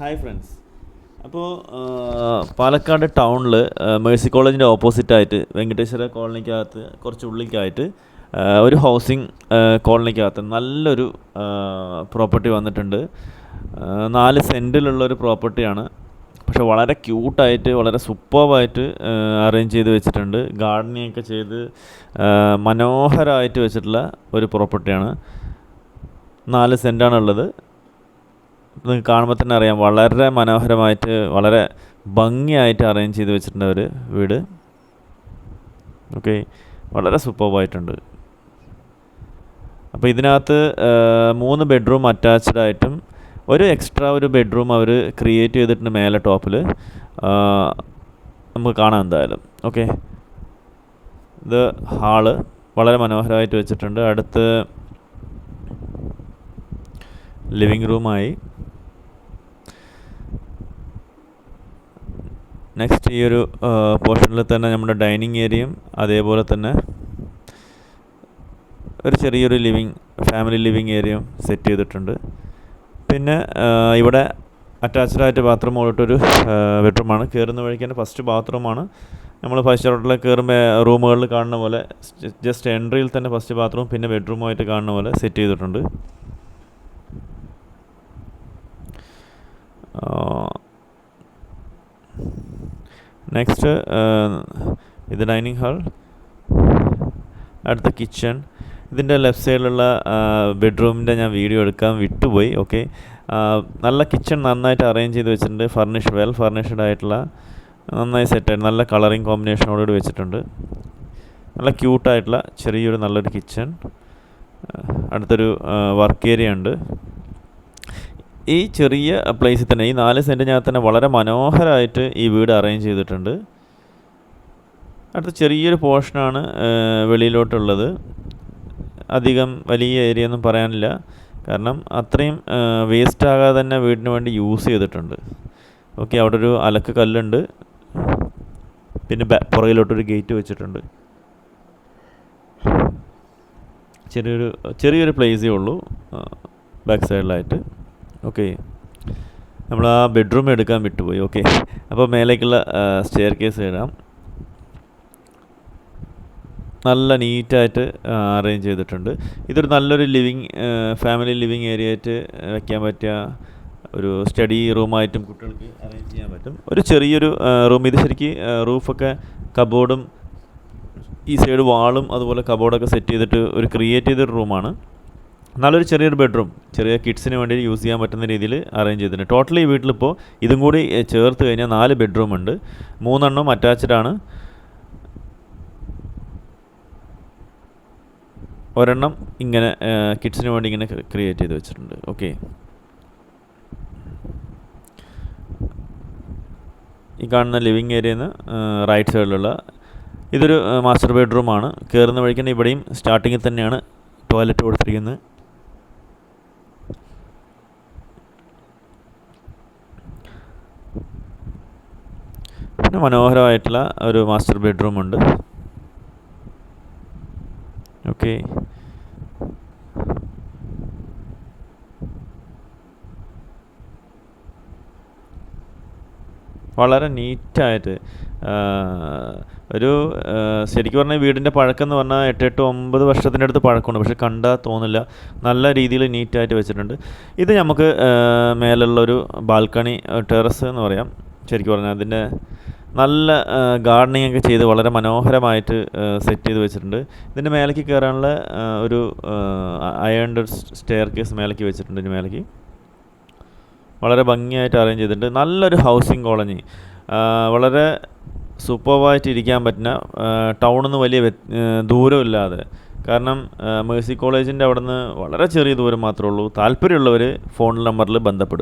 Hi friends അപ്പോൾ പാലക്കാട് ടൗണിൽ Mercy കോളേജിന്റെ ഓപ്പോസിറ്റായിട്ട് വെങ്കടേശ്വര കോളനിക്കകത്ത് കുറച്ച് ഉള്ളിലേക്കായിട്ട് ഒരു ഹൗസിംഗ് കോളനിക്കകത്ത് നല്ലൊരു പ്രോപ്പർട്ടി വന്നിട്ടുണ്ട്. നാല് സെന്റിലുള്ളൊരു പ്രോപ്പർട്ടിയാണ്. പക്ഷെ വളരെ ക്യൂട്ടായിട്ട് വളരെ സൂപ്പർവായിട്ട് അറേഞ്ച് ചെയ്ത് വെച്ചിട്ടുണ്ട്. ഗാർഡനിങ് ഒക്കെ ചെയ്ത് മനോഹരമായിട്ട് വെച്ചിട്ടുള്ള ഒരു പ്രോപ്പർട്ടിയാണ്. നാല് സെന്റാണുള്ളത് നിങ്ങൾക്ക് കാണുമ്പോൾ തന്നെ അറിയാം. വളരെ മനോഹരമായിട്ട് വളരെ ഭംഗിയായിട്ട് അറേഞ്ച് ചെയ്ത് വെച്ചിട്ടുണ്ട് അവർ വീട്. ഓക്കെ വളരെ സൂപ്പർവായിട്ടുണ്ട് അപ്പോൾ ഇതിനകത്ത് മൂന്ന് ബെഡ്റൂം അറ്റാച്ച്ഡ് ആയിട്ടും ഒരു എക്സ്ട്രാ ഒരു ബെഡ്റൂം അവർ ക്രിയേറ്റ് ചെയ്തിട്ടുണ്ട് മേലെ ടോപ്പിൽ നമുക്ക് കാണാം എന്തായാലും. ഓക്കെ ഇത് ഹാൾ വളരെ മനോഹരമായിട്ട് വെച്ചിട്ടുണ്ട്. അടുത്ത് ലിവിങ് റൂമായി നെക്സ്റ്റ് ഈ ഒരു പോർഷനിൽ തന്നെ നമ്മുടെ ഡൈനിങ് ഏരിയയും അതേപോലെ തന്നെ ഒരു ചെറിയൊരു ലിവിങ് ഫാമിലി ലിവിങ് ഏരിയയും സെറ്റ് ചെയ്തിട്ടുണ്ട്. പിന്നെ ഇവിടെ അറ്റാച്ച്ഡ് ആയിട്ട് ബാത്റൂം ഉള്ളിട്ടൊരു ബെഡ്റൂമാണ് കയറുന്ന വഴിക്ക് തന്നെ ഫസ്റ്റ് ബാത്റൂമാണ് നമ്മൾ ഫസ്റ്റ് റോട്ടിൽ കയറുമ്പോൾ റൂമുകളിൽ കാണുന്ന പോലെ ജസ്റ്റ് എൻട്രിയിൽ തന്നെ ഫസ്റ്റ് ബാത്റൂം പിന്നെ ബെഡ്റൂമായിട്ട് കാണുന്ന പോലെ സെറ്റ് ചെയ്തിട്ടുണ്ട്. നെക്സ്റ്റ് ഇത് ഡൈനിങ് ഹാൾ അടുത്ത കിച്ചൺ ഇതിന്റെ ലെഫ്റ്റ് സൈഡിലുള്ള ബെഡ്റൂമിന്റെ ഞാൻ വീഡിയോ എടുക്കാൻ വിട്ടുപോയി ഓക്കെ നല്ല കിച്ചൺ നന്നായിട്ട് അറേഞ്ച് ചെയ്ത് വെച്ചിട്ടുണ്ട്. ഫർണിഷ് വെൽ ഫർണിഷ്ഡ് ആയിട്ടുള്ള നന്നായി സെറ്റായിട്ട് നല്ല കളറിങ് കോമ്പിനേഷനോടുകൂടി വെച്ചിട്ടുണ്ട്. നല്ല ക്യൂട്ടായിട്ടുള്ള ചെറിയൊരു നല്ലൊരു കിച്ചൺ അടുത്തൊരു വർക്ക് ഏരിയ ഉണ്ട്. ഈ ചെറിയ പ്ലേസിൽ തന്നെ ഈ നാല് സെന്റിനകത്ത് തന്നെ വളരെ മനോഹരമായിട്ട് ഈ വീട് അറേഞ്ച് ചെയ്തിട്ടുണ്ട്. അടുത്ത ചെറിയൊരു പോർഷനാണ് വെളിയിലോട്ടുള്ളത്. അധികം വലിയ ഏരിയ ഒന്നും പറയാനില്ല. കാരണം അത്രയും വേസ്റ്റ് ആകാതെ തന്നെ വീടിന് വേണ്ടി യൂസ് ചെയ്തിട്ടുണ്ട്. ഓക്കെ അവിടെ ഒരു അലക്ക് കല്ലുണ്ട്. പിന്നെ പുറകിലോട്ടൊരു ഗേറ്റ് വെച്ചിട്ടുണ്ട്. ചെറിയൊരു ചെറിയൊരു പ്ലേസേ ഉള്ളൂ ബാക്ക് സൈഡിലായിട്ട് ഓക്കെ നമ്മൾ ആ ബെഡ്റൂം എടുക്കാൻ വിട്ടുപോയി. ഓക്കെ അപ്പോൾ മേലേക്കുള്ള സ്റ്റെയർ കേസ് ഇടാം. നല്ല നീറ്റായിട്ട് അറേഞ്ച് ചെയ്തിട്ടുണ്ട്. ഇതൊരു നല്ലൊരു ലിവിങ് ഫാമിലി ലിവിങ് ഏരിയ ആയിട്ട് വയ്ക്കാൻ പറ്റിയ ഒരു സ്റ്റഡി റൂമായിട്ടും കുട്ടികൾക്ക് അറേഞ്ച് ചെയ്യാൻ പറ്റും. ഒരു ചെറിയൊരു റൂം ഇത് ശരിക്ക് റൂഫൊക്കെ കബോർഡും ഈ സൈഡ് വാളും അതുപോലെ കബോർഡൊക്കെ സെറ്റ് ചെയ്തിട്ട് ഒരു ക്രിയേറ്റ് ചെയ്തൊരു റൂമാണ് നല്ലൊരു ചെറിയൊരു ബെഡ്റൂം ചെറിയ കിഡ്സിന് വേണ്ടി യൂസ് ചെയ്യാൻ പറ്റുന്ന രീതിയിൽ അറേഞ്ച് ചെയ്തിട്ടുണ്ട്. ടോട്ടലി വീട്ടിലിപ്പോൾ ഇതും കൂടി ചേർത്ത് കഴിഞ്ഞാൽ നാല് ബെഡ്റൂം ഉണ്ട്. മൂന്നെണ്ണം അറ്റാച്ച്ഡ് ആണ്. ഒരെണ്ണം ഇങ്ങനെ കിഡ്സിന് വേണ്ടി ഇങ്ങനെ ക്രിയേറ്റ് ചെയ്ത് വെച്ചിട്ടുണ്ട്. ഓക്കെ ഈ കാണുന്ന ലിവിങ് ഏരിയയിൽ നിന്ന് റൈറ്റ് സൈഡിലുള്ള ഇതൊരു മാസ്റ്റർ ബെഡ്റൂമാണ് കയറുന്ന വഴിക്ക് തന്നെ ഇവിടെയും സ്റ്റാർട്ടിങ്ങിൽ തന്നെയാണ് ടോയ്ലറ്റ് കൊടുത്തിരിക്കുന്നത്. പിന്നെ മനോഹരമായിട്ടുള്ള ഒരു മാസ്റ്റർ ബെഡ്റൂമുണ്ട് ഓക്കെ വളരെ നീറ്റായിട്ട്. ഒരു ശരിക്കും പറഞ്ഞാൽ വീടിന്റെ പഴക്കം എന്ന് പറഞ്ഞാൽ എട്ട് എട്ട് ഒമ്പത് വർഷത്തിന്റെ അടുത്ത് പഴക്കമുണ്ട്. പക്ഷെ കണ്ടാൽ തോന്നില്ല. നല്ല രീതിയിൽ നീറ്റായിട്ട് വെച്ചിട്ടുണ്ട്. ഇത് നമുക്ക് മേലുള്ളൊരു ബാൽക്കണി ടെറസ് എന്ന് പറയാം. ശരിക്കും പറഞ്ഞാൽ അതിന്റെ നല്ല ഗാർഡനിങ് ഒക്കെ ചെയ്ത് വളരെ മനോഹരമായിട്ട് സെറ്റ് ചെയ്ത് വെച്ചിട്ടുണ്ട്. ഇതിന്റെ മേലേക്ക് കയറാനുള്ള ഒരു അയൺഡ് സ്റ്റെയർ കേസ് മേലേക്ക് വെച്ചിട്ടുണ്ട് ഇതിന് മേലേക്ക്. വളരെ ഭംഗിയായിട്ട് അറേഞ്ച് ചെയ്തിട്ടുണ്ട്. നല്ലൊരു ഹൗസിംഗ് കോളനി വളരെ സൂപ്പർവായിട്ട് ഇരിക്കാൻ പറ്റുന്ന ടൗണിൽ നിന്ന് വലിയ ദൂരമില്ലാതെ. കാരണം മേഴ്സി കോളേജിന്റെ അവിടെ നിന്ന് വളരെ ചെറിയ ദൂരം മാത്രമേ ഉള്ളൂ. താല്പര്യമുള്ളവർ ഫോൺ നമ്പറിൽ ബന്ധപ്പെടും.